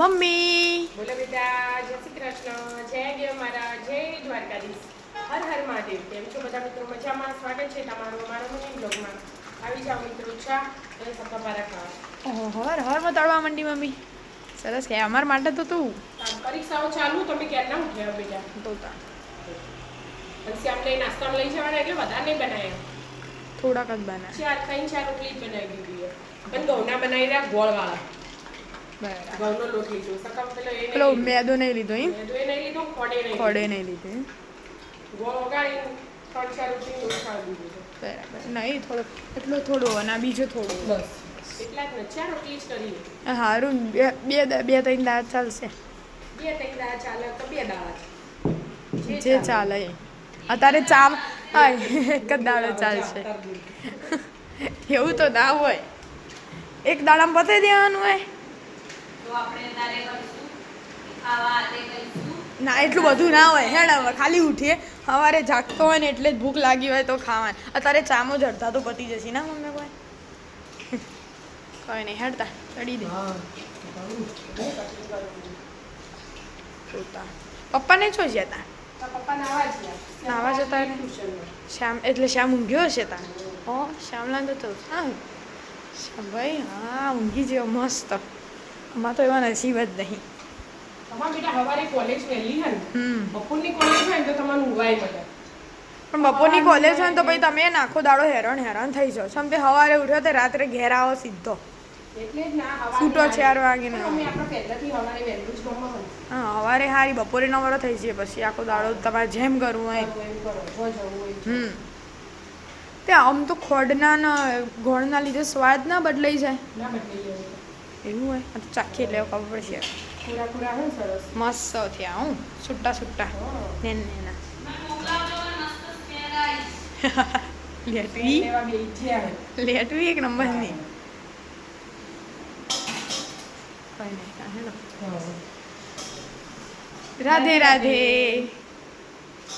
Mummy. બોલો બેટા જય શ્રી કૃષ્ણ. જય દેવ મારા જય દ્વારકાધીશ. હર હર મહાદેવ. કેમ છો બધા મિત્રો? મજામાં? સ્વાગત છે તમારું અમારા મિની બ્લોગમાં. આવી જાઓ મિત્રો ચા અને સક્કરપારા ખાવા ઓહો હર હરમાં તળવા માંડી મમ્મી. સરસ કે અમાર માટે તો તું. પરીક્ષાઓ ચાલુ તમે ક્યારના ઉઠ્યા બેટા? તો તા. પછી આપણે નાસ્તામાં લઈ જવાના એટલે વધારે નહીં બનાવ્યા થોડાક જ બનાવ્યા ચાર ખાઈને ચાર રોટલી જ બનાવી દીધી પણ ઘઉંના બનાવી રહ્યા ગોળવાળા. ઘઉંનો લોટ લીધો. સકમ પેલો એ પેલો મેદો નહીં લીધો એમ? એ નહીં લીધો ખોડે નહીં ખોડે નહીં લીધો ગોળ વગાડીને ત્રણ ચાર રોટલી લોટ ખાવા દીધો બરાબર. નહીં થોડો એટલો થોડો અને આ બીજો થોડો. બસ. એટલા જ ચાર રોટલી જ કરી સારું બે બે બે ત્રણ દાળ ચાલશે. બે ત્રણ દાળ ચાલે તો બે દાળ જે. ચાલે. એ. અત્યારે ચા હા એક જ દાડો ચાલશે. એવું તો ના હોય. એક દાડામાં પતાવી દેવાનું હોય. ના એટલું બધું ના હોય. હેડ હવે ખાલી ઉઠીએ. સવારે જાગતો હોય ને એટલે જ ભૂખ લાગી હોય તો ખાવાનું. અત્યારે ચામો જ અડધા તો પતી જશે. ના મમ્મી કોઈ? કોઈ નહીં. હેડતા ચડી દે. જોતા પપ્પાને છો જતા પપ્પા નાવા નાવા જતા ને? શ્યામ એટલે શ્યામ ઊંઘ્યો હશે તા હો શ્યામલા તો તો હા. શ્યામ ભાઈ હા ઊંઘી જેવો મસ્ત. આમાં તો એવા નસીબ જ નહીં. તમારા બેટા હવારે કોલેજ વહેલી હે ને? બપોરની કોલેજ હોય તો તમારું ઊંઘાય મળે પણ બપોરની કોલેજ હોય ને તો પછી તમે આખો દાડો હેરાન હેરાન થઈ જાઓ. સમજે સવારે ઉઠ્યો તો રાત્રે ઘેર આવો સીધો. ના છૂટો ચાર વાગે ને હા સવારે હારી બપોરે નવરો થઈ જાય પછી આખો દાડો તમારે જેમ કરવું હોય હમ. તે આમ તો ખોડના ને ગોળના લીધે સ્વાદ ના બદલાઈ જાય. ના બદલી જાય. એવું હોય? આ તો ચાખી એટલે ખબર પડશે મસ્ત થયા હું. છૂટા છૂટા. નેના ને મસ્ત સ્મેલ આવી લેટવી? લેવા. લેટવી એક નંબરની કઈ નહીં હેલો. રાધે રાધે.